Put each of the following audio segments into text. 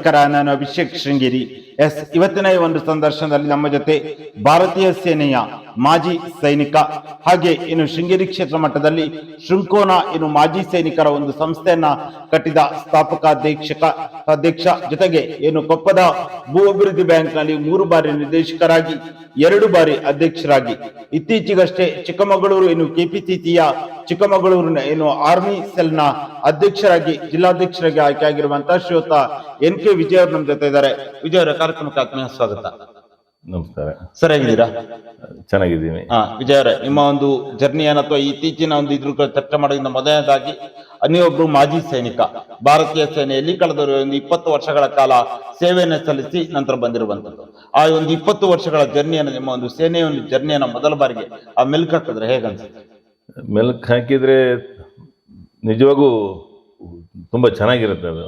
ನಮಸ್ಕಾರ ನಾನು ಅಭಿಷೇಕ್ ಶೃಂಗೇರಿ. ಎಸ್ ಇವತ್ತಿನ ಈ ಒಂದು ಸಂದರ್ಶನದಲ್ಲಿ ನಮ್ಮ ಜೊತೆ ಭಾರತೀಯ ಸೇನೆಯ ಮಾಜಿ ಸೈನಿಕ. ಹಾಗೆ ಇನ್ನು ಶೃಂಗೇರಿ ಕ್ಷೇತ್ರ ಮಟ್ಟದಲ್ಲಿ ಶೃಂಕೋನ ಇನ್ನು ಮಾಜಿ ಸೈನಿಕರ ಒಂದು ಸಂಸ್ಥೆಯನ್ನ ಕಟ್ಟಿದ ಸ್ಥಾಪಕ ಅಧ್ಯಕ್ಷಕ ಅಧ್ಯಕ್ಷ ಜೊತೆಗೆ ಏನು ಕೊಪ್ಪದ ಭೂ ಅಭಿವೃದ್ಧಿ ಬ್ಯಾಂಕ್ನಲ್ಲಿ ಮೂರು ಬಾರಿ ನಿರ್ದೇಶಕರಾಗಿ, ಎರಡು ಬಾರಿ ಅಧ್ಯಕ್ಷರಾಗಿ. ಇತ್ತೀಚೆಗಷ್ಟೇ ಚಿಕ್ಕಮಗಳೂರು ಏನು ಕೆಪಿಸಿಸಿಯ ಚಿಕ್ಕಮಗಳೂರಿನ ಏನು ಆರ್ಮಿ ಸೆಲ್ನ ಅಧ್ಯಕ್ಷರಾಗಿ, ಜಿಲ್ಲಾಧ್ಯಕ್ಷರಾಗಿ ಆಯ್ಕೆಯಾಗಿರುವಂತಹ ಶ್ರೀಯುತ ಎನ್ ಕೆ ವಿಜಯ್ ನಮ್ಮ ಜೊತೆ ಇದ್ದಾರೆ. ವಿಜಯ್ ಅವರ ಕಾರ್ಯಕ್ರಮಕ್ಕೆ ಆತ್ಮೀಯ ಸ್ವಾಗತ. ನಮಸ್ಕಾರ. ಸರ್ ಹೇಗಿದ್ದೀರಾ? ಚೆನ್ನಾಗಿದ್ದೀನಿ. ಹಾ ವಿಜಯ ಅವರೇ ನಿಮ್ಮ ಒಂದು ಜರ್ನಿಯನ್ನು ಅಥವಾ ಇತ್ತೀಚಿನ ಒಂದು ಇದ್ರ ಕುರಿತು ಚರ್ಚೆ ಮಾಡೋದ್ರಿಂದ ಮೊದಲನೇದಾಗಿ ನೀವೊಬ್ರು ಮಾಜಿ ಸೈನಿಕ ಭಾರತೀಯ ಸೇನೆಯಲ್ಲಿ ಕಳೆದ ಒಂದು ಇಪ್ಪತ್ತು ವರ್ಷಗಳ ಕಾಲ ಸೇವೆಯನ್ನು ಸಲ್ಲಿಸಿ ನಂತರ ಬಂದಿರುವಂತದ್ದು ಆ ಒಂದು ಇಪ್ಪತ್ತು ವರ್ಷಗಳ ಜರ್ನಿಯನ್ನು ನಿಮ್ಮ ಒಂದು ಸೇನೆಯ ಒಂದು ಜರ್ನಿಯನ್ನು ಮೊದಲ ಬಾರಿಗೆ ಆ ಮೆಲ್ಕ್ ಹಾಕಿದ್ರೆ ಹೇಗನ್ಸುತ್ತೆ ಮೆಲ್ಕ್ ಹಾಕಿದ್ರೆ ನಿಜವಾಗೂ ತುಂಬ ಚೆನ್ನಾಗಿರುತ್ತೆ ಅದು.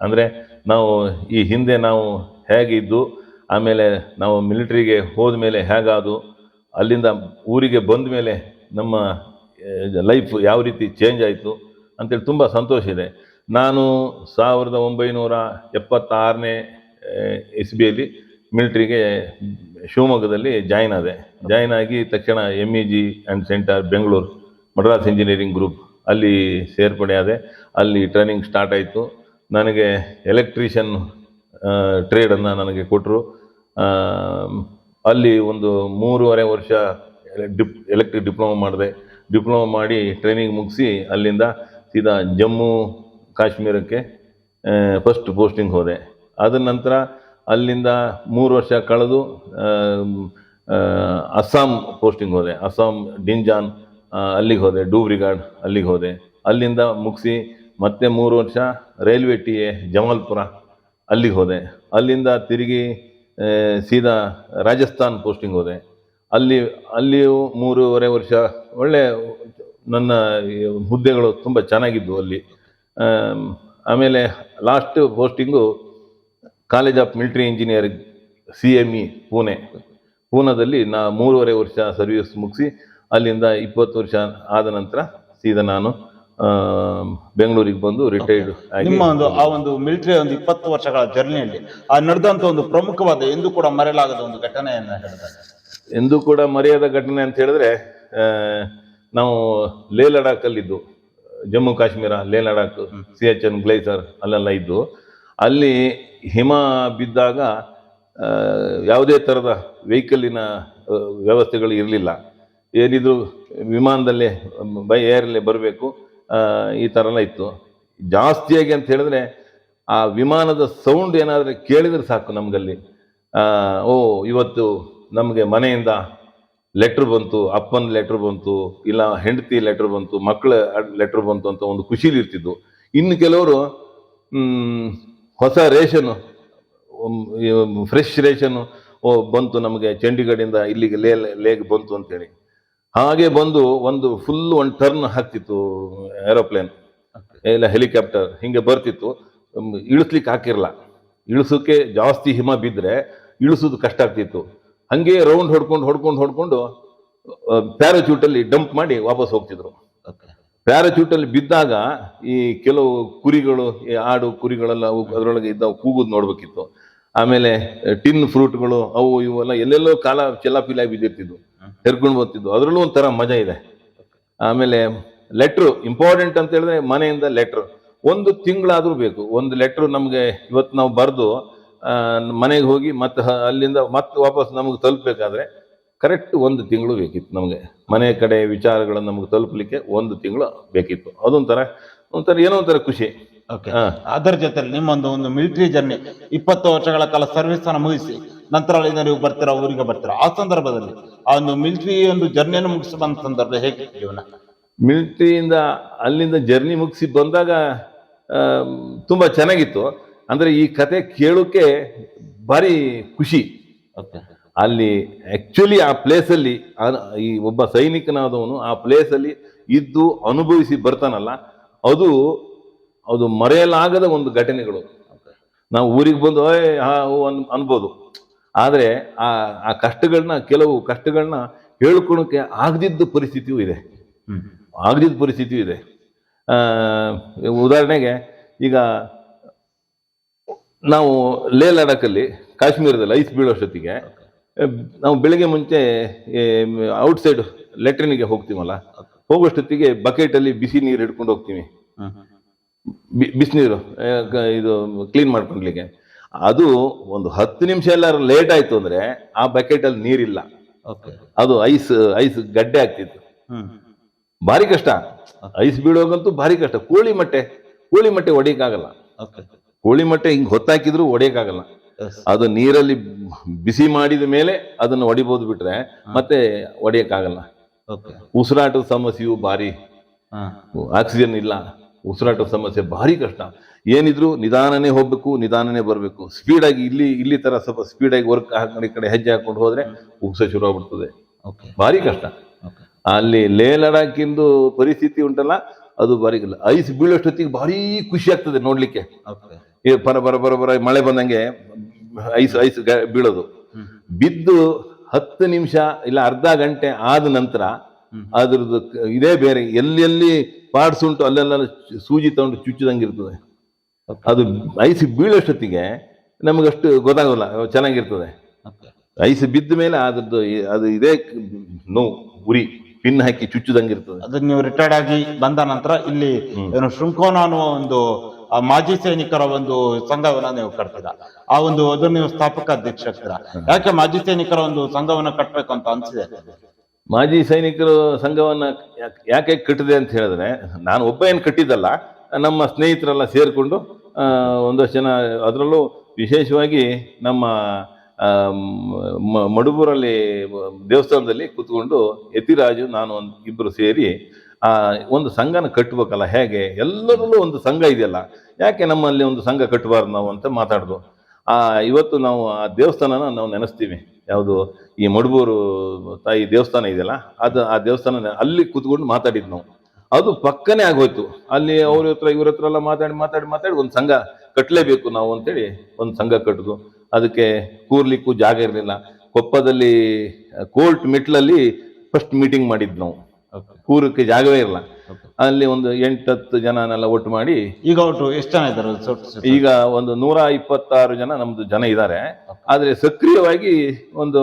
ಅಂದರೆ ನಾವು ಈ ಹಿಂದೆ ನಾವು ಹೇಗಿದ್ದು ಆಮೇಲೆ ನಾವು ಮಿಲಿಟ್ರಿಗೆ ಹೋದ ಮೇಲೆ ಹೇಗಾದು ಅಲ್ಲಿಂದ ಊರಿಗೆ ಬಂದ ಮೇಲೆ ನಮ್ಮ ಲೈಫ್ ಯಾವ ರೀತಿ ಚೇಂಜ್ ಆಯಿತು ಅಂತೇಳಿ ತುಂಬ ಸಂತೋಷ ಇದೆ. ನಾನು ಸಾವಿರದ ಒಂಬೈನೂರ ಎಪ್ಪತ್ತಾರನೇ ಇಸ್ಬಿಯಲ್ಲಿ ಮಿಲಿಟ್ರಿಗೆ ಶಿವಮೊಗ್ಗದಲ್ಲಿ ಜಾಯ್ನ್ ಆದೆ. ಜಾಯ್ನ್ ಆಗಿ ತಕ್ಷಣ M E G and centre Bengaluru Madras engineering group ಅಲ್ಲಿ ಸೇರ್ಪಡೆ ಆದೆ. ಅಲ್ಲಿ ಟ್ರೈನಿಂಗ್ ಸ್ಟಾರ್ಟ್ ಆಯಿತು. ನನಗೆ ಎಲೆಕ್ಟ್ರಿಷಿಯನ್ ಟ್ರೇಡನ್ನು ನನಗೆ ಕೊಟ್ಟರು ಅಲ್ಲಿ ಒಂದು ಮೂರುವರೆ ವರ್ಷ ಡಿಪ್ ಎಲೆಕ್ಟ್ರಿಕ್ ಡಿಪ್ಲೊಮಾ ಮಾಡಿದೆ. ಡಿಪ್ಲೊಮಾ ಮಾಡಿ ಟ್ರೈನಿಂಗ್ ಮುಗಿಸಿ ಅಲ್ಲಿಂದ ಸೀದಾ ಜಮ್ಮು, ಕಾಶ್ಮೀರಕ್ಕೆ ಫಸ್ಟ್ ಪೋಸ್ಟಿಂಗ್ ಹೋದೆ. ಅದ ನಂತರ ಅಲ್ಲಿಂದ ಮೂರು ವರ್ಷ ಕಳೆದು ಅಸ್ಸಾಂ ಪೋಸ್ಟಿಂಗ್ ಹೋದೆ. ಅಸ್ಸಾಂ ಡಿಂಜಾನ್ ಅಲ್ಲಿಗೆ ಹೋದೆ. ಡೂಬ್ರಿಗಾಡ್ ಅಲ್ಲಿಗೆ ಹೋದೆ. ಅಲ್ಲಿಂದ ಮುಗಿಸಿ ಮತ್ತೆ ಮೂರು ವರ್ಷ ರೈಲ್ವೆ ಟಿ ಎ ಜಮಾಲ್ಪುರ ಅಲ್ಲಿಗೆ ಹೋದೆ. ಅಲ್ಲಿಂದ ತಿರುಗಿ ಸೀದಾ ರಾಜಸ್ಥಾನ್ ಪೋಸ್ಟಿಂಗ್ ಹೋದೆ. ಅಲ್ಲಿ, ಅಲ್ಲಿಯೂ ಮೂರುವರೆ ವರ್ಷ, ಒಳ್ಳೆ ನನ್ನ ಹುದ್ದೆಗಳು ತುಂಬ ಚೆನ್ನಾಗಿದ್ವು ಅಲ್ಲಿ. ಆಮೇಲೆ last posting college of military engineering C M E Pune. ಪೂನಾದಲ್ಲಿ ನಾ ಮೂರುವರೆ ವರ್ಷ ಸರ್ವಿಸ್ ಮುಗಿಸಿ, ಅಲ್ಲಿಂದ ಇಪ್ಪತ್ತು ವರ್ಷ ಆದ ನಂತರ ಸೀದಾ ನಾನು ಬೆಂಗಳೂರಿಗೆ ಬಂದು ರಿಟೈರ್ಡ್ ನಿಮ್ಮ ಒಂದು ಆ ಒಂದು ಮಿಲಿಟರಿ ಒಂದು ಇಪ್ಪತ್ತು ವರ್ಷಗಳ ಜರ್ನಿಯಲ್ಲಿ ಆ ನಡೆದಂತ ಒಂದು ಪ್ರಮುಖವಾದ ಎಂದು ಕೂಡ ಮರೆಯಲಾಗದ ಒಂದು ಘಟನೆಯನ್ನ ಹೇಳಿದಾಗ ಎಂದೂ ಕೂಡ ಮರೆಯದ ಘಟನೆ ಅಂತ ಹೇಳಿದ್ರೆ ನಾವು ಲೇ ಲಡಾಖಲ್ಲಿದ್ದು Jammu Kashmir Leh Ladakh C H N glacier ಅಲ್ಲೆಲ್ಲ ಇದ್ದು ಅಲ್ಲಿ ಹಿಮ ಬಿದ್ದಾಗ ಯಾವುದೇ ಥರದ ವೆಹಿಕಲ್ಲಿನ ವ್ಯವಸ್ಥೆಗಳು ಇರಲಿಲ್ಲ. ಏನಿದ್ರು ವಿಮಾನದಲ್ಲೇ ಬೈ ಏರಲ್ಲೇ ಬರಬೇಕು. ಈ ಥರ ಎಲ್ಲ ಇತ್ತು. ಜಾಸ್ತಿಯಾಗಿ ಅಂತ ಹೇಳಿದ್ರೆ ಆ ವಿಮಾನದ ಸೌಂಡ್ ಏನಾದರೂ ಕೇಳಿದರೆ ಸಾಕು ನಮಗಲ್ಲಿ. ಓ, ಇವತ್ತು ನಮಗೆ ಮನೆಯಿಂದ ಲೆಟ್ರ್ ಬಂತು, ಅಪ್ಪನ ಲೆಟ್ರ್ ಬಂತು, ಇಲ್ಲ ಹೆಂಡತಿ ಲೆಟ್ರ್ ಬಂತು ಮಕ್ಕಳ ಲೆಟ್ರ್ ಬಂತು ಅಂತ ಒಂದು ಖುಷಿಲಿ ಇರ್ತಿದ್ದು ಇನ್ನು ಕೆಲವರು ಹೊಸ ರೇಷನ್ ಫ್ರೆಶ್ ರೇಷನ್, ಓ, ಬಂತು ನಮಗೆ ಚಂಡೀಗಢಿಂದ ಇಲ್ಲಿಗೆ ಲೇ, ಲೇಗ್ ಬಂತು ಅಂತೇಳಿ. ಹಾಗೆ ಬಂದು ಒಂದು ಫುಲ್ ಒಂದು ಟರ್ನ್ ಹಾಕ್ತಿತ್ತು ಏರೋಪ್ಲೇನ್ ಇಲ್ಲ ಹೆಲಿಕಾಪ್ಟರ್ ಹಿಂಗೆ ಬರ್ತಿತ್ತು. ಇಳಿಸ್ಲಿಕ್ಕೆ ಹಾಕಿರಲ್ಲ. ಇಳಿಸೋಕೆ ಜಾಸ್ತಿ ಹಿಮ ಬಿದ್ದರೆ ಇಳಿಸೋದು ಕಷ್ಟ ಆಗ್ತಿತ್ತು. ಹಂಗೆ ರೌಂಡ್ ಹೊಡ್ಕೊಂಡು ಹೊಡ್ಕೊಂಡು ಹೊಡ್ಕೊಂಡು ಪ್ಯಾರಾಚೂಟಲ್ಲಿ ಡಂಪ್ ಮಾಡಿ ವಾಪಸ್ ಹೋಗ್ತಿದ್ರು. ಪ್ಯಾರಾಚೂಟಲ್ಲಿ ಬಿದ್ದಾಗ ಈ ಕೆಲವು ಕುರಿಗಳು ಈ ಆಡು ಕುರಿಗಳೆಲ್ಲ ಅವು ಅದರೊಳಗೆ ಇದ್ದಾವೆ ಕೂಗುದು ನೋಡ್ಬೇಕಿತ್ತು. ಆಮೇಲೆ ಟಿನ್ ಫ್ರೂಟ್ಗಳು ಅವು ಇವೆಲ್ಲ ಎಲ್ಲೆಲ್ಲೋ ಕಾಲ ಚೆಲ್ಲಾಪಿಲಾಗಿ ಬಿದ್ದಿರ್ತಿದ್ವು. ಹೆರ್ಕೊಂಡು ಬರ್ತಿದ್ದು ಅದರಲ್ಲೂ ಒಂಥರ ಮಜಾ ಇದೆ. ಆಮೇಲೆ ಲೆಟ್ರು ಇಂಪಾರ್ಟೆಂಟ್ ಅಂತ ಹೇಳಿದ್ರೆ ಮನೆಯಿಂದ ಲೆಟ್ರು ಒಂದು ತಿಂಗಳಾದರೂ ಬೇಕು. ಒಂದು ಲೆಟ್ರು ನಮಗೆ ಇವತ್ತು ನಾವು ಬರೆದು ಮನೆಗೆ ಹೋಗಿ ಮತ್ತೆ ಅಲ್ಲಿಂದ ಮತ್ತೆ ವಾಪಸ್ ನಮಗೆ ತಲುಪಬೇಕಾದ್ರೆ ಕರೆಕ್ಟ್ ಒಂದು ತಿಂಗಳು ಬೇಕಿತ್ತು ನಮಗೆ. ಮನೆ ಕಡೆ ವಿಚಾರಗಳನ್ನು ನಮಗೆ ತಲುಪಲಿಕ್ಕೆ ಒಂದು ತಿಂಗಳು ಬೇಕಿತ್ತು. ಅದೊಂಥರ, ಒಂಥರ ಏನೋ ಒಂಥರ ಖುಷಿ. ಓಕೆ. ಅದರ ಜೊತೆಲಿ ನಿಮ್ಮೊಂದು ಒಂದು ಮಿಲಿಟರಿ ಜರ್ನಿ ಇಪ್ಪತ್ತು ವರ್ಷಗಳ ಕಾಲ ಸರ್ವಿಸ್ ಅನ್ನು ಮುಗಿಸಿ ನಂತರ ಅಲ್ಲಿಂದ ನೀವು ಬರ್ತೀರಾ ಊರಿಗೆ ಬರ್ತೀರಾ? ಆ ಸಂದರ್ಭದಲ್ಲಿ ಆ ಒಂದು ಮಿಲಿಟರಿ ಒಂದು ಜರ್ನಿಯನ್ನು ಮುಗಿಸಿ ಬಂದ ಸಂದರ್ಭ ಹೇಗೆ ಜೀವನ? ಮಿಲಿಟರಿಯಿಂದ ಅಲ್ಲಿಂದ ಜರ್ನಿ ಮುಗಿಸಿ ಬಂದಾಗ ತುಂಬ ಚೆನ್ನಾಗಿತ್ತು. ಅಂದರೆ ಈ ಕತೆ ಕೇಳೋಕೆ ಭಾರಿ ಖುಷಿ. ಓಕೆ ಅಲ್ಲಿ ಆ್ಯಕ್ಚುಲಿ ಆ ಪ್ಲೇಸಲ್ಲಿ ಈ ಒಬ್ಬ ಸೈನಿಕನಾದವನು ಆ ಪ್ಲೇಸಲ್ಲಿ ಇದ್ದು ಅನುಭವಿಸಿ ಬರ್ತಾನಲ್ಲ. ಅದು ಅದು ಮರೆಯಲಾಗದ ಒಂದು ಘಟನೆಗಳು. ನಾವು ಊರಿಗೆ ಬಂದು ಅನ್, ಅನ್ಬೋದು. ಆದರೆ ಆ ಆ ಕಷ್ಟಗಳನ್ನ, ಕೆಲವು ಕಷ್ಟಗಳನ್ನ ಹೇಳ್ಕೊಳಕ್ಕೆ ಆಗದಿದ್ದ ಪರಿಸ್ಥಿತಿಯೂ ಇದೆ. ಆಗದಿದ್ದ ಪರಿಸ್ಥಿತಿಯೂ ಇದೆ. ಉದಾಹರಣೆಗೆ ಈಗ ನಾವು ಲೇ ಲಡಾಖಲ್ಲಿ ಕಾಶ್ಮೀರದಲ್ಲಿ ಐಸ್ ಬೀಳೋಷ್ಟೊತ್ತಿಗೆ ನಾವು ಬೆಳಿಗ್ಗೆ ಮುಂಚೆ ಔಟ್ಸೈಡ್ ಲೆಟ್ರಿನಿಗೆ ಹೋಗ್ತೀವಲ್ಲ ಹೋಗೋಷ್ಟೊತ್ತಿಗೆ ಬಕೆಟಲ್ಲಿ ಬಿಸಿ ನೀರು ಹಿಡ್ಕೊಂಡು ಹೋಗ್ತೀವಿ. ಬಿಸಿನೀರು ಇದು ಕ್ಲೀನ್ ಮಾಡ್ಕೊಳ್ಲಿಕ್ಕೆ. ಅದು ಒಂದು ಹತ್ತು ನಿಮಿಷ ಎಲ್ಲ ಲೇಟ್ ಆಯ್ತು ಅಂದ್ರೆ ಆ ಬಕೆಟ್ ಅಲ್ಲಿ ನೀರಿಲ್ಲ. ಓಕೆ ಅದು ಐಸ್ ಐಸ್ ಗಡ್ಡೆ ಆಗ್ತಿತ್ತು. ಭಾರಿ ಕಷ್ಟ. ಐಸ್ ಬೀಳೋಗಂತೂ ಭಾರಿ ಕಷ್ಟ. ಕೋಳಿ ಮೊಟ್ಟೆ ಕೋಳಿ ಮೊಟ್ಟೆ ಒಡೆಯಕ್ಕಾಗಲ್ಲ. ಕೋಳಿ ಮೊಟ್ಟೆ ಹಿಂಗ್ ಹೊತ್ತಾಕಿದ್ರು ಒಡೆಯೋಕ್ಕಾಗಲ್ಲ. ಅದು ನೀರಲ್ಲಿ ಬಿಸಿ ಮಾಡಿದ ಮೇಲೆ ಅದನ್ನು ಒಡಿಬೋದು ಬಿಟ್ರೆ ಮತ್ತೆ ಒಡೆಯಕ್ಕಾಗಲ್ಲ. ಉಸಿರಾಟದ ಸಮಸ್ಯೆಯು ಭಾರಿ. ಆಕ್ಸಿಜನ್ ಇಲ್ಲ. ಉಸಿರಾಟದ ಸಮಸ್ಯೆ ಭಾರಿ ಕಷ್ಟ. ಏನಿದ್ರು ನಿಧಾನನೇ ಹೋಗ್ಬೇಕು ನಿಧಾನನೇ ಬರಬೇಕು. ಸ್ಪೀಡಾಗಿ ಇಲ್ಲಿ ಇಲ್ಲಿ ಥರ ಸ್ವಲ್ಪ ಸ್ಪೀಡಾಗಿ ವರ್ಕ್ ಹಾಕೊಂಡು ಈ ಕಡೆ ಹೆಜ್ಜೆ ಹಾಕೊಂಡು ಹೋದರೆ ಉಗ್ಸ ಶುರು ಆಗ್ಬಿಡ್ತದೆ. ಓಕೆ ಭಾರಿ ಕಷ್ಟ. ಅಲ್ಲಿ ಲೇ ಲಡಾಖಿಂದು ಪರಿಸ್ಥಿತಿ ಉಂಟಲ್ಲ ಅದು ಭಾರಿ ಐಸ್ ಬೀಳೋಷ್ಟೊತ್ತಿಗೆ ಭಾರಿ ಖುಷಿ ಆಗ್ತದೆ ನೋಡಲಿಕ್ಕೆ. ಈ ಬರ ಬರ ಬರ ಬರ ಮಳೆ ಬಂದಂಗೆ ಐಸ್ ಐಸ್ ಬೀಳೋದು. ಬಿದ್ದು ಹತ್ತು ನಿಮಿಷ ಇಲ್ಲ ಅರ್ಧ ಗಂಟೆ ಆದ ನಂತರ. ಅದ್ರದ್ದು ಇದೇ ಬೇರೆ. ಎಲ್ಲೆಲ್ಲಿ ಪಾರ್ಟ್ಸ್ ಉಂಟು ಅಲ್ಲೆಲ್ಲ ಸೂಜಿ ತಗೊಂಡು ಚುಚ್ಚಿದಂಗೆ ಇರ್ತದೆ. ಅದು ಐಸ್ ಬೀಳೋಷ್ಟೊತ್ತಿಗೆ ನಮಗಷ್ಟು ಗೊತ್ತಾಗೋಲ್ಲ ಚೆನ್ನಾಗಿರ್ತದೆ. ಐಸ್ ಬಿದ್ದ ಮೇಲೆ ಅದ್ರದ್ದು ಅದು ಇದೇ ನೋವು ಉರಿ ಪಿನ್ ಹಾಕಿ ಚುಚ್ಚುದಂಗೆ ಇರ್ತದೆ. ಅದು ನೀವು ರಿಟೈರ್ಡ್ ಆಗಿ ಬಂದ ನಂತರ ಇಲ್ಲಿ ಏನು ಶೃಂಕೋನ ಅನ್ನುವ ಒಂದು ಆ ಮಾಜಿ ಸೈನಿಕರ ಒಂದು ಸಂಘವನ್ನ ನೀವು ಕಟ್ಟಿದ ಆ ಒಂದು ಅದು ನೀವು ಸ್ಥಾಪಕ ಅಧ್ಯಕ್ಷ ಯಾಕೆ ಮಾಜಿ ಸೈನಿಕರ ಒಂದು ಸಂಘವನ್ನ ಕಟ್ಟಬೇಕು ಅಂತ ಅನ್ಸಿದೆ? ಮಾಜಿ ಸೈನಿಕರು ಸಂಘವನ್ನು ಯಾಕ್- ಕಟ್ಟಿದೆ ಅಂತ ಹೇಳಿದ್ರೆ, ನಾನು ಒಬ್ಬ ಏನು ಕಟ್ಟಿದ್ದಲ್ಲ, ನಮ್ಮ ಸ್ನೇಹಿತರೆಲ್ಲ ಸೇರಿಕೊಂಡು ಒಂದಷ್ಟು ಜನ, ಅದರಲ್ಲೂ ವಿಶೇಷವಾಗಿ ನಮ್ಮ ಮಡುಬೂರಲ್ಲಿ ದೇವಸ್ಥಾನದಲ್ಲಿ ಕೂತ್ಕೊಂಡು ಯತಿರಾಜು, ನಾನು ಒಂದು ಇಬ್ಬರು ಸೇರಿ ಒಂದು ಸಂಘನ ಕಟ್ಟಬೇಕಲ್ಲ ಹೇಗೆ? ಎಲ್ಲರಲ್ಲೂ ಒಂದು ಸಂಘ ಇದೆಯಲ್ಲ, ಯಾಕೆ ನಮ್ಮಲ್ಲಿ ಒಂದು ಸಂಘ ಕಟ್ಟಬಾರ್ದು ನಾವು ಅಂತ ಮಾತಾಡಿದ್ವು ಆ ಇವತ್ತು ನಾವು ಆ ದೇವಸ್ಥಾನನ ನಾವು ನೆನೆಸ್ತೀವಿ. ಯಾವುದು ಈ ಮಡುಬೂರು ತಾಯಿ ದೇವಸ್ಥಾನ ಇದೆಯಲ್ಲ ಅದು ಆ ದೇವಸ್ಥಾನ ಅಲ್ಲಿ ಕೂತ್ಕೊಂಡು ಮಾತಾಡಿದ್ ನಾವು. ಅದು ಪಕ್ಕನೇ ಆಗೋಯ್ತು. ಅಲ್ಲಿ ಅವ್ರ ಹತ್ರ ಇವ್ರ ಹತ್ರ ಎಲ್ಲ ಮಾತಾಡಿ ಮಾತಾಡಿ ಮಾತಾಡಿ ಒಂದು ಸಂಘ ಕಟ್ಟಲೇಬೇಕು ನಾವು ಅಂತೇಳಿ ಒಂದು ಸಂಘ ಕಟ್ಟಿದ್ವು ಅದಕ್ಕೆ ಕೂರ್ಲಿಕ್ಕೂ ಜಾಗ ಇರಲಿಲ್ಲ. ಕೊಪ್ಪದಲ್ಲಿ ಕೋರ್ಟ್ ಮೆಟ್ಲಲ್ಲಿ ಫಸ್ಟ್ ಮೀಟಿಂಗ್ ಮಾಡಿದ್ದು ನಾವು. ಕೂರಕ್ಕೆ ಜಾಗವೇ ಇರಲ್ಲ ಅಲ್ಲಿ ಒಂದು ಎಂಟತ್ತು ಜನನೆಲ್ಲ ಒಟ್ಟು ಮಾಡಿ ಈಗ ಒಟ್ಟು ಎಷ್ಟು ಜನ ಇದ್ದಾರೆ ಸೊ? ಈಗ ಒಂದು ನೂರ ಇಪ್ಪತ್ತಾರು ಜನ ನಮ್ದು ಜನ ಇದ್ದಾರೆ. ಆದ್ರೆ ಸಕ್ರಿಯವಾಗಿ ಒಂದು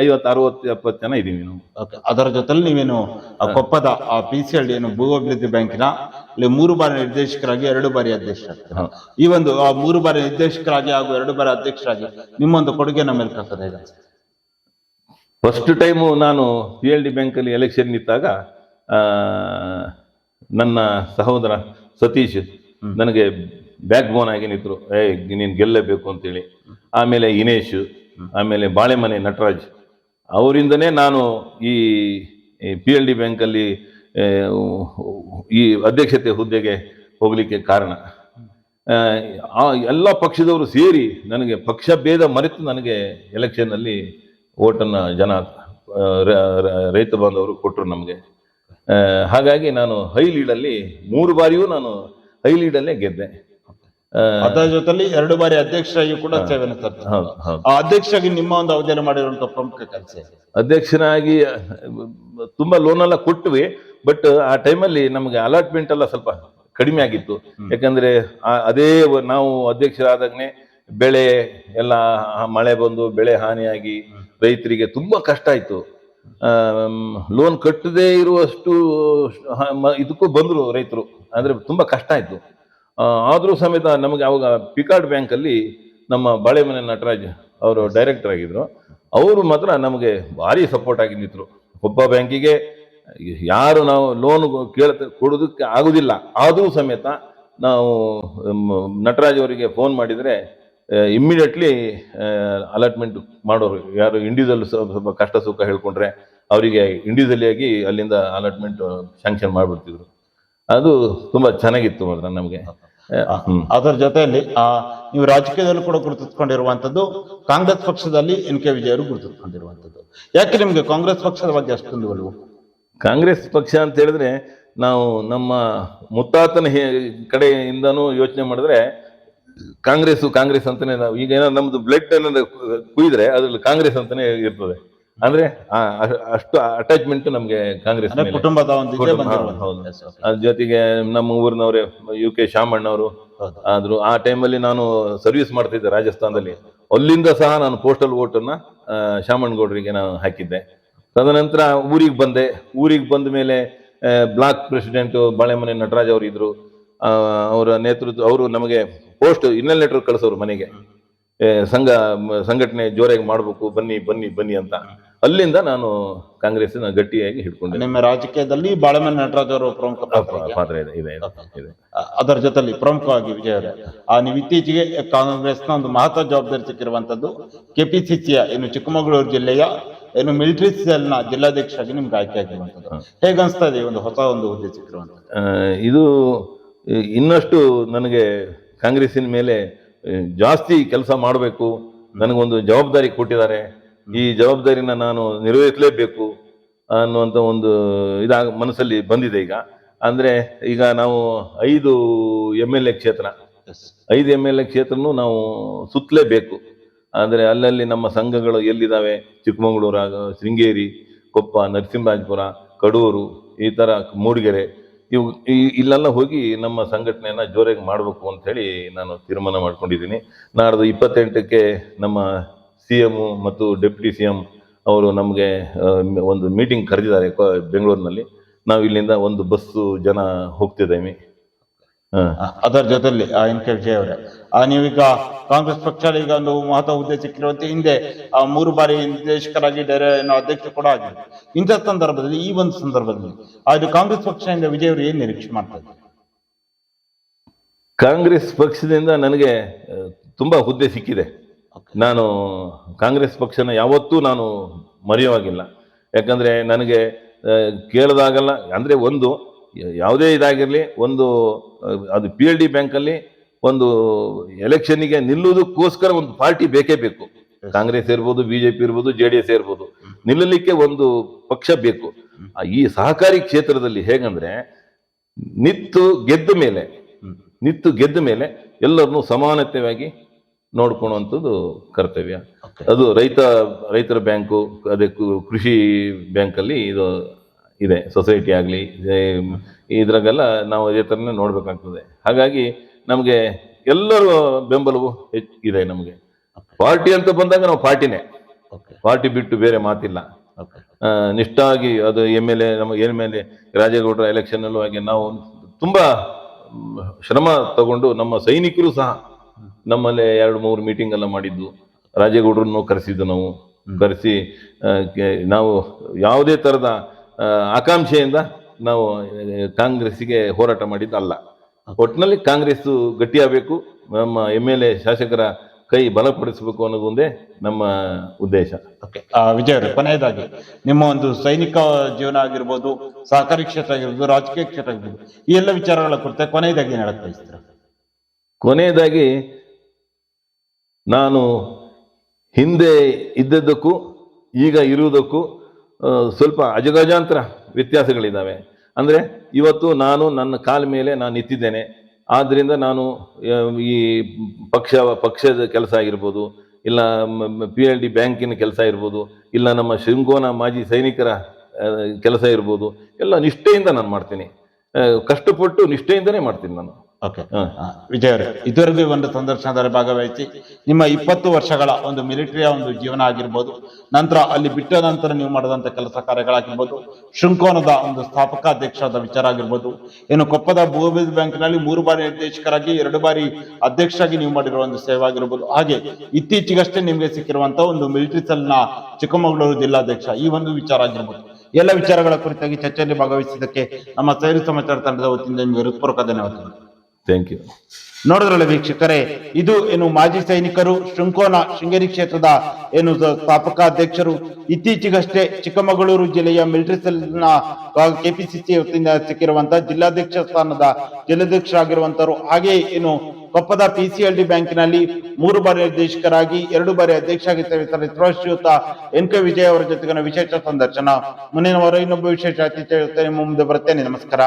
ಐವತ್ತು ಅರವತ್ತು ಎಪ್ಪತ್ತು ಜನ ಇದ್ದೀವಿ ನಾವು. Okay. ಅದರ ಜೊತೆಲಿ ನೀವೇನು ಆ ಕೊಪ್ಪದ ಆ ಪಿ ಸಿ ಎಲ್ ಏನು ಭೂ ಅಭಿವೃದ್ಧಿ ಬ್ಯಾಂಕಿನ ಅಲ್ಲಿ ಮೂರು ಬಾರಿ ನಿರ್ದೇಶಕರಾಗಿ ಎರಡು ಬಾರಿ ಅಧ್ಯಕ್ಷರಾಗ್ತೀರಾ. ಈ ಒಂದು ಆ ಮೂರು ಬಾರಿ ನಿರ್ದೇಶಕರಾಗಿ ಹಾಗೂ ಎರಡು ಬಾರಿ ಅಧ್ಯಕ್ಷರಾಗಿ ನಿಮ್ಮೊಂದು ಕೊಡುಗೆ ನಮ್ಮ ಮೇಲೆ ಕರ್ತದೆ ಹೇಗೆ ಫಸ್ಟ್ ಟೈಮು ನಾನು ಪಿ ಎಲ್ ಡಿ ಬ್ಯಾಂಕಲ್ಲಿ ಎಲೆಕ್ಷನ್ ನಿಂತಾಗ ಆ, ನನ್ನ ಸಹೋದರ ಸತೀಶ್ ನನಗೆ ಬ್ಯಾಕ್ ಬೋನ್ ಆಗಿ ನಿಂತರು. ಏ ನೀನು ಗೆಲ್ಲಬೇಕು ಅಂತೇಳಿ. ಆಮೇಲೆ ಇನೇಶ್ ಆಮೇಲೆ ಬಾಳೆಮನೆ ನಟರಾಜ್. ಅವರಿಂದನೇ ನಾನು ಈ ಪಿ ಎಲ್ ಡಿ ಬ್ಯಾಂಕಲ್ಲಿ ಈ ಅಧ್ಯಕ್ಷತೆ ಹುದ್ದೆಗೆ ಹೋಗಲಿಕ್ಕೆ ಕಾರಣ. ಎಲ್ಲ ಪಕ್ಷದವರು ಸೇರಿ ನನಗೆ ಪಕ್ಷ ಭೇದ ಮರೆತು ನನಗೆ ಎಲೆಕ್ಷನ್ನಲ್ಲಿ ಓಟನ್ನು ಜನ ರೈತ ಬಾಂಧವರು ಕೊಟ್ಟರು ನಮಗೆ. ಹಾಗಾಗಿ ನಾನು ಹೈ ಲೀಡಲ್ಲಿ ಮೂರು ಬಾರಿಯೂ ನಾನು ಹೈ ಲೀಡಲ್ಲೇ ಗೆದ್ದೆ. ಅದರ ಜೊತೆಲಿ ಎರಡು ಬಾರಿ ಅಧ್ಯಕ್ಷರಾಗಿ ಕೂಡ ಸೇವೆಯನ್ನು ಆ ಅಧ್ಯಕ್ಷರಾಗಿ ನಿಮ್ಮ ಒಂದು ಅವಧಿಯಲ್ಲಿ ಮಾಡಿರುವಂತಹ ಪ್ರಮುಖ ಕೆಲಸ ಅಧ್ಯಕ್ಷನಾಗಿ ತುಂಬಾ ಲೋನ್ ಎಲ್ಲ ಕೊಟ್ವಿ ಬಟ್ ಆ ಟೈಮಲ್ಲಿ ನಮಗೆ ಅಲಾಟ್ಮೆಂಟ್ ಎಲ್ಲ ಸ್ವಲ್ಪ ಕಡಿಮೆ ಆಗಿತ್ತು. ಯಾಕಂದ್ರೆ ಅದೇ ನಾವು ಅಧ್ಯಕ್ಷರಾದಾಗ್ನೆ ಬೆಳೆ ಎಲ್ಲ ಮಳೆ ಬಂದು ಬೆಳೆ ಹಾನಿಯಾಗಿ ರೈತರಿಗೆ ತುಂಬಾ ಕಷ್ಟ ಆಯ್ತು. ಲೋನ್ ಕಟ್ಟದೇ ಇರುವಷ್ಟು ಇದಕ್ಕೂ ಬಂದರು ರೈತರು. ಅಂದರೆ ತುಂಬ ಕಷ್ಟ ಆಯಿತು. ಆದರೂ ಸಮೇತ ನಮಗೆ ಅವಾಗ ಪಿಕಾರ್ಡ್ ಬ್ಯಾಂಕಲ್ಲಿ ನಮ್ಮ ಬಾಳೆಮನೆ ನಟರಾಜ್ ಅವರು ಡೈರೆಕ್ಟರ್ ಆಗಿದ್ರು. ಅವರು ಮಾತ್ರ ನಮಗೆ ಭಾರಿ ಸಪೋರ್ಟ್ ಆಗಿ ನಿಂತರು ಒಬ್ಬ ಬ್ಯಾಂಕಿಗೆ ಯಾರು ನಾವು ಲೋನ್ ಕೇಳ ಕೊಡೋದಕ್ಕೆ ಆಗೋದಿಲ್ಲ. ಆದರೂ ಸಮೇತ ನಾವು ನಟರಾಜ್ ಅವರಿಗೆ ಫೋನ್ ಮಾಡಿದರೆ ಇಮ್ಮಿಡಿಯೇಟ್ಲಿ ಅಲಾಟ್ಮೆಂಟ್ ಮಾಡೋರು. ಯಾರು ಇಂಡಿವಿಜುವಲ್ ಸ್ವಲ್ಪ ಕಷ್ಟ ಸುಖ ಹೇಳ್ಕೊಂಡ್ರೆ ಅವರಿಗೆ ಇಂಡಿವಿಜುವಲಿ ಆಗಿ ಅಲ್ಲಿಂದ ಅಲಾಟ್ಮೆಂಟ್ ಸ್ಯಾಂಕ್ಷನ್ ಮಾಡಿಬಿಡ್ತಿದ್ರು. ಅದು ತುಂಬ ಚೆನ್ನಾಗಿತ್ತು ಮಾತ್ರ ನಮಗೆ. ಅದರ ಜೊತೆಯಲ್ಲಿ ಆ ನೀವು ರಾಜಕೀಯದಲ್ಲೂ ಕೂಡ ಗುರುತಿಸ್ಕೊಂಡಿರುವಂಥದ್ದು ಕಾಂಗ್ರೆಸ್ ಪಕ್ಷದಲ್ಲಿ ಎನ್ ಕೆ ವಿಜಯರು ಗುರುತಿಸ್ಕೊಂಡಿರುವಂಥದ್ದು. ಯಾಕೆ ನಿಮಗೆ ಕಾಂಗ್ರೆಸ್ ಪಕ್ಷದ ಬಗ್ಗೆ ಅಷ್ಟೊಂದು ಒಲವು ಕಾಂಗ್ರೆಸ್ ಪಕ್ಷ ಅಂತ ಹೇಳಿದ್ರೆ ನಾವು ನಮ್ಮ ಮುತ್ತಾತನ ಕಡೆಯಿಂದನೂ ಯೋಚನೆ ಮಾಡಿದ್ರೆ ಕಾಂಗ್ರೆಸ್ ಕಾಂಗ್ರೆಸ್ ಅಂತಾನೆ ನಾವು ಈಗ ಏನೋ ನಮ್ದು ಬ್ಲಡ್ ಏನಾದ್ರು ಕುಯ್ದ್ರೆ ಅದ್ರಲ್ಲಿ ಕಾಂಗ್ರೆಸ್ ಅಂತಾನೆ ಇರ್ತದೆ. ಅಂದ್ರೆ ಅಷ್ಟು ಅಟ್ಯಾಚ್ಮೆಂಟ್ ನಮ್ಗೆ ಕಾಂಗ್ರೆಸ್ ಕುಟುಂಬದ. ಅದ್ರ ಜೊತೆಗೆ ನಮ್ಮ ಊರಿನವರೇ ಯು ಕೆ ಶಾಮಣ್ಣವರು ಆದ್ರು ಆ ಟೈಮಲ್ಲಿ ನಾನು ಸರ್ವಿಸ್ ಮಾಡ್ತಿದ್ದೆ ರಾಜಸ್ಥಾನದಲ್ಲಿ. ಅಲ್ಲಿಂದ ಸಹ ನಾನು ಪೋಸ್ಟಲ್ ವೋಟನ್ನ ಶಾಮಣ್ಣಗೌಡರಿಗೆ ನಾನು ಹಾಕಿದ್ದೆ. ತದನಂತರ ಊರಿಗೆ ಬಂದೆ. ಊರಿಗೆ ಬಂದ ಮೇಲೆ ಬ್ಲಾಕ್ ಪ್ರೆಸಿಡೆಂಟ್ ಬಾಳೆಮನೆ ನಟರಾಜ್ ಅವರು ಇದ್ರು ಅವರ ನೇತೃತ್ವ ಅವರು ನಮಗೆ ಪೋಸ್ಟ್ ಇನ್ನೆಲ್ ಲೆಟರ್ ಕಳಿಸೋರು ಮನೆಗೆ. ಸಂಘ ಸಂಘಟನೆ ಜೋರಾಗಿ ಮಾಡ್ಬೇಕು ಬನ್ನಿ ಬನ್ನಿ ಬನ್ನಿ ಅಂತ. ಅಲ್ಲಿಂದ ನಾನು ಕಾಂಗ್ರೆಸ್ನ ಗಟ್ಟಿಯಾಗಿ ಹಿಡ್ಕೊಂಡೆ. ನಿಮ್ಮ ರಾಜಕೀಯದಲ್ಲಿ ಬಾಳಮನ್ ನಟರಾಜ್ ಅವರು ಪ್ರಮುಖ ಪಾತ್ರ ಇದೆ. ಇದೆ ಅದರ ಜೊತೆಲಿ ಪ್ರಮುಖವಾಗಿ ವಿಜಯ ಅವರೇ. ಆ ನೀವು ಇತ್ತೀಚೆಗೆ ಕಾಂಗ್ರೆಸ್ನ ಒಂದು ಮಹತ್ವ ಜವಾಬ್ದಾರಿ ಸಿಕ್ಕಿರುವಂತದ್ದು ಕೆಪಿಸಿಸಿಯ ಏನು ಚಿಕ್ಕಮಗಳೂರು ಜಿಲ್ಲೆಯ ಏನು ಮಿಲಿಟರಿ ಸೆಲ್ನ ಜಿಲ್ಲಾಧ್ಯಕ್ಷರಾಗಿ ನಿಮ್ಗೆ ಆಯ್ಕೆ ಆಗಿರುವಂತದ್ದು ಹೇಗೆ ಅನ್ಸ್ತಾ ಇದೆ ಒಂದು ಹೊಸ ಒಂದು ಹುದ್ದೆ ಸಿಕ್ಕಿರುವಂತದ್ದು ಇದು ಇನ್ನಷ್ಟು ನನಗೆ ಕಾಂಗ್ರೆಸ್ಸಿನ ಮೇಲೆ ಜಾಸ್ತಿ ಕೆಲಸ ಮಾಡಬೇಕು. ನನಗೊಂದು ಜವಾಬ್ದಾರಿ ಕೊಟ್ಟಿದ್ದಾರೆ. ಈ ಜವಾಬ್ದಾರಿನ ನಾನು ನಿರ್ವಹಿಸಲೇಬೇಕು ಅನ್ನುವಂಥ ಒಂದು ಇದಾಗ ಮನಸ್ಸಲ್ಲಿ ಬಂದಿದೆ ಈಗ. ಅಂದರೆ ಈಗ ನಾವು ಐದು ಎಂ ಎಲ್ ಎ ಕ್ಷೇತ್ರ. ಐದು ಎಂ ಎಲ್ ಎ ಕ್ಷೇತ್ರನೂ ನಾವು ಸುತ್ತಲೇಬೇಕು. ಅಂದರೆ ಅಲ್ಲಲ್ಲಿ ನಮ್ಮ ಸಂಘಗಳು ಎಲ್ಲಿದ್ದಾವೆ ಚಿಕ್ಕಮಗಳೂರು ಆಗ ಶೃಂಗೇರಿ ಕೊಪ್ಪ ನರಸಿಂಹರಾಜಪುರ ಕಡೂರು ಈ ಥರ ಮೂಡಿಗೆರೆ. ಇವು ಇಲ್ಲೆಲ್ಲ ಹೋಗಿ ನಮ್ಮ ಸಂಘಟನೆಯನ್ನು ಜೋರಾಗಿ ಮಾಡಬೇಕು ಅಂತ ಹೇಳಿ ನಾನು ತೀರ್ಮಾನ ಮಾಡ್ಕೊಂಡಿದ್ದೀನಿ. ನಾಡ್ದು ಇಪ್ಪತ್ತೆಂಟಕ್ಕೆ ನಮ್ಮ ಸಿ ಮತ್ತು ಡೆಪ್ಯೂಟಿ ಸಿ ಎಂ ಅವರು ನಮಗೆ ಒಂದು ಮೀಟಿಂಗ್ ಕರೆದಿದ್ದಾರೆ ಬೆಂಗಳೂರಿನಲ್ಲಿ. ನಾವು ಇಲ್ಲಿಂದ ಒಂದು ಬಸ್ಸು ಜನ ಹೋಗ್ತಿದ್ದೇವೆ. ಅದರ ಜೊತೆಲಿ ಆ ಎನ್ ಕೆ ವಿಜಯ್ ಅವರೇ ಆ ನೀವೀಗ ಕಾಂಗ್ರೆಸ್ ಪಕ್ಷ ಈಗ ಒಂದು ಮಹತ್ವ ಹುದ್ದೆ ಸಿಕ್ಕಿರುವಂತೆ ಹಿಂದೆ ಆ ಮೂರು ಬಾರಿ ನಿರ್ದೇಶಕರಾಗಿ ಡೈರೆ ಅಧ್ಯಕ್ಷ ಕೂಡ ಆಗಿದೆ ಇಂಥ ಸಂದರ್ಭದಲ್ಲಿ ಈ ಒಂದು ಸಂದರ್ಭದಲ್ಲಿ ಅದು ಕಾಂಗ್ರೆಸ್ ಪಕ್ಷದಿಂದ ವಿಜಯ್ ಅವರು ಏನ್ ನಿರೀಕ್ಷೆ ಮಾಡ್ತಾ ಇದ್ದಾರೆ? ಕಾಂಗ್ರೆಸ್ ಪಕ್ಷದಿಂದ ನನಗೆ ತುಂಬಾ ಹುದ್ದೆ ಸಿಕ್ಕಿದೆ. ನಾನು ಕಾಂಗ್ರೆಸ್ ಪಕ್ಷನ ಯಾವತ್ತೂ ನಾನು ಮರೆಯುವಾಗಿಲ್ಲ. ಯಾಕಂದ್ರೆ ನನಗೆ ಕೇಳಿದಾಗಲ್ಲ ಅಂದ್ರೆ ಒಂದು ಯಾವುದೇ ಇದಾಗಿರಲಿ ಒಂದು ಅದು ಪಿ ಎಲ್ ಡಿ ಬ್ಯಾಂಕಲ್ಲಿ ಒಂದು ಎಲೆಕ್ಷನ್ಗೆ ನಿಲ್ಲುವುದಕ್ಕೋಸ್ಕರ ಒಂದು ಪಾರ್ಟಿ ಬೇಕೇ ಬೇಕು. ಕಾಂಗ್ರೆಸ್ ಇರ್ಬೋದು ಬಿಜೆಪಿ ಇರ್ಬೋದು ಜೆ ಡಿ ಎಸ್ ಇರ್ಬೋದು. ನಿಲ್ಲಲಿಕ್ಕೆ ಒಂದು ಪಕ್ಷ ಬೇಕು. ಈ ಸಹಕಾರಿ ಕ್ಷೇತ್ರದಲ್ಲಿ ಹೇಗಂದ್ರೆ ನಿತ್ತು ಗೆದ್ದ ಮೇಲೆ ನಿತ್ತು ಗೆದ್ದ ಮೇಲೆ ಎಲ್ಲರನ್ನೂ ಸಮಾನತೆಯಾಗಿ ನೋಡ್ಕೊಳ್ಳುವಂಥದ್ದು ಕರ್ತವ್ಯ. ಅದು ರೈತ ರೈತರ ಬ್ಯಾಂಕು ಅದೇ ಕೃಷಿ ಬ್ಯಾಂಕಲ್ಲಿ ಇದು ಇದೆ ಸೊಸೈಟಿ ಆಗಲಿ ಇದ್ರಾಗೆಲ್ಲ ನಾವು ಇದೇ ಥರನೇ ನೋಡಬೇಕಾಗ್ತದೆ. ಹಾಗಾಗಿ ನಮಗೆ ಎಲ್ಲರೂ ಬೆಂಬಲವು ಹೆಚ್ಚು ಇದೆ ನಮಗೆ. ಪಾರ್ಟಿ ಅಂತ ಬಂದಾಗ ನಾವು ಪಾರ್ಟಿನೇ. ಓಕೆ ಪಾರ್ಟಿ ಬಿಟ್ಟು ಬೇರೆ ಮಾತಿಲ್ಲ. ನಿಷ್ಠಾಗಿ ಅದು ಎಂ ಎಲ್ ಎ ನಮ್ಮ ಎಂ ಎಲ್ ಎ ರಾಜೇಗೌಡರ ಎಲೆಕ್ಷನ್ ಅಲ್ಲೂ ಹಾಗೆ ನಾವು ತುಂಬಾ ಶ್ರಮ ತಗೊಂಡು ನಮ್ಮ ಸೈನಿಕರು ಸಹ ನಮ್ಮಲ್ಲಿ ಎರಡು ಮೂರು ಮೀಟಿಂಗ್ ಎಲ್ಲ ಮಾಡಿದ್ದು. ರಾಜೇಗೌಡರನ್ನು ಕರೆಸಿದ್ದು ನಾವು. ಕರೆಸಿ ಕೆ- ನಾವು ಯಾವುದೇ ತರದ ಆ, ಆಕಾಂಕ್ಷೆಯಿಂದ ನಾವು ಕಾಂಗ್ರೆಸ್ಸಿಗೆ ಹೋರಾಟ ಮಾಡಿದ್ದಲ್ಲ. ಒಟ್ಟಿನಲ್ಲಿ ಕಾಂಗ್ರೆಸ್ ಗಟ್ಟಿಯಾಗಬೇಕು ನಮ್ಮ ಎಂ ಎಲ್ ಎ ಶಾಸಕರ ಕೈ ಬಲಪಡಿಸಬೇಕು ಅನ್ನೋದೊಂದೇ ನಮ್ಮ ಉದ್ದೇಶ. ಓಕೆ ಆ, ವಿಜಯ್ ಅವರು ಕೊನೆಯದಾಗಿ ನಿಮ್ಮ ಒಂದು ಸೈನಿಕ ಜೀವನ ಆಗಿರ್ಬೋದು ಸಹಕಾರಿ ಕ್ಷೇತ್ರ ಆಗಿರ್ಬೋದು ರಾಜಕೀಯ ಕ್ಷೇತ್ರ ಆಗಿರ್ಬೋದು ಈ ಎಲ್ಲ ವಿಚಾರಗಳ ಕುರಿತ ಕೊನೆಯದಾಗಿ ಏನು ಹೇಳಕ್ ಬಯಸ್ತೀರ ಕೊನೆಯದಾಗಿ ನಾನು ಹಿಂದೆ ಇದ್ದದ್ದಕ್ಕೂ ಈಗ ಇರುವುದಕ್ಕೂ ಸ್ವಲ್ಪ ಅಜಗಜಾಂತರ ವ್ಯತ್ಯಾಸಗಳಿದ್ದಾವೆ. ಅಂದರೆ ಇವತ್ತು ನಾನು ನನ್ನ ಕಾಲ ಮೇಲೆ ನಾನು ನಿಂತಿದ್ದೇನೆ. ಆದ್ದರಿಂದ ನಾನು ಈ ಪಕ್ಷ, ಪಕ್ಷದ ಕೆಲಸ ಆಗಿರ್ಬೋದು, ಇಲ್ಲ ಪಿ ಎಲ್ ಡಿ ಬ್ಯಾಂಕಿನ ಕೆಲಸ ಇರ್ಬೋದು ಇಲ್ಲ ನಮ್ಮ ಶೃಂಗೋನ ಮಾಜಿ ಸೈನಿಕರ ಕೆಲಸ ಇರ್ಬೋದು, ಎಲ್ಲ ನಿಷ್ಠೆಯಿಂದ ನಾನು ಮಾಡ್ತೀನಿ. ಕಷ್ಟಪಟ್ಟು ನಿಷ್ಠೆಯಿಂದನೇ ಮಾಡ್ತೀನಿ ನಾನು. ಓಕೆ ಹ. ವಿಜಯ್ ಅವರೇ ಇದರದ್ದು ಒಂದು ಸಂದರ್ಶನದಲ್ಲಿ ಭಾಗವಹಿಸಿ ನಿಮ್ಮ ಇಪ್ಪತ್ತು ವರ್ಷಗಳ ಒಂದು ಮಿಲಿಟರಿಯ ಒಂದು ಜೀವನ ಆಗಿರ್ಬೋದು ನಂತರ ಅಲ್ಲಿ ಬಿಟ್ಟ ನಂತರ ನೀವು ಮಾಡಿದಂಥ ಕೆಲಸ ಕಾರ್ಯಗಳಾಗಿರ್ಬೋದು ಶೃಂಕೋನದ ಒಂದು ಸ್ಥಾಪಕ ಅಧ್ಯಕ್ಷರಾದ ವಿಚಾರ ಆಗಿರ್ಬೋದು ಏನು ಕೊಪ್ಪದ ಭೂಮಿ ಬ್ಯಾಂಕ್ನಲ್ಲಿ ಮೂರು ಬಾರಿ ನಿರ್ದೇಶಕರಾಗಿ ಎರಡು ಬಾರಿ ಅಧ್ಯಕ್ಷರಾಗಿ ನೀವು ಮಾಡಿರುವ ಒಂದು ಸೇವೆ ಆಗಿರ್ಬೋದು ಹಾಗೆ ಇತ್ತೀಚೆಗಷ್ಟೇ ನಿಮಗೆ ಸಿಕ್ಕಿರುವಂತಹ ಒಂದು ಮಿಲಿಟರಿ ಸೆಲ್ನ ಚಿಕ್ಕಮಗಳೂರು ಜಿಲ್ಲಾಧ್ಯಕ್ಷ ಈ ಒಂದು ವಿಚಾರ ಆಗಿರ್ಬೋದು. ಎಲ್ಲ ವಿಚಾರಗಳ ಕುರಿತಾಗಿ ಚರ್ಚೆಯಲ್ಲಿ ಭಾಗವಹಿಸಿದ್ದಕ್ಕೆ ನಮ್ಮ ಸೈರು ಸಮಾಚಾರ ತಂಡದ ವತಿಯಿಂದ ನಿಮಗೆ ಹೃತ್ಪೂರ್ವಕ ಧನ್ಯವಾದಗಳು. ಥ್ಯಾಂಕ್ ಯು ನೋಡಿದ್ರಲ್ಲ ವೀಕ್ಷಕರೇ, ಇದು ಏನು ಮಾಜಿ ಸೈನಿಕರು ಶೃಂಕೋನ ಶೃಂಗೇರಿ ಕ್ಷೇತ್ರದ ಏನು ಸ್ಥಾಪಕ ಅಧ್ಯಕ್ಷರು, ಇತ್ತೀಚೆಗಷ್ಟೇ ಚಿಕ್ಕಮಗಳೂರು ಜಿಲ್ಲೆಯ ಮಿಲಿಟರಿ ಸೆಲ್ನ ಕೆಪಿಸಿಸಿ ವತಿಯಿಂದ ಸಿಕ್ಕಿರುವಂತಹ ಜಿಲ್ಲಾಧ್ಯಕ್ಷ ಸ್ಥಾನದ ಜಿಲ್ಲಾಧ್ಯಕ್ಷರಾಗಿರುವಂತರು, ಹಾಗೆ ಏನು ಕೊಪ್ಪದ ಪಿಸಿಎಲ್ ಡಿ ಬ್ಯಾಂಕಿನಲ್ಲಿ ಮೂರು ಬಾರಿ ನಿರ್ದೇಶಕರಾಗಿ, ಎರಡು ಬಾರಿ ಸೇವೆ ಸಲ್ಲಿಸಿರುವ ಶ್ರೀಯುತ ಎನ್ ಕೆ ವಿಜಯ್ ಅವರ ಜೊತೆಗಿನ ವಿಶೇಷ ಸಂದರ್ಶನ. ಮುಂದಿನ ವಾರ ಇನ್ನೊಬ್ಬ ವಿಶೇಷ ಅತಿಥಿ ಮುಂದೆ ಬರ್ತೇನೆ ನಮಸ್ಕಾರ.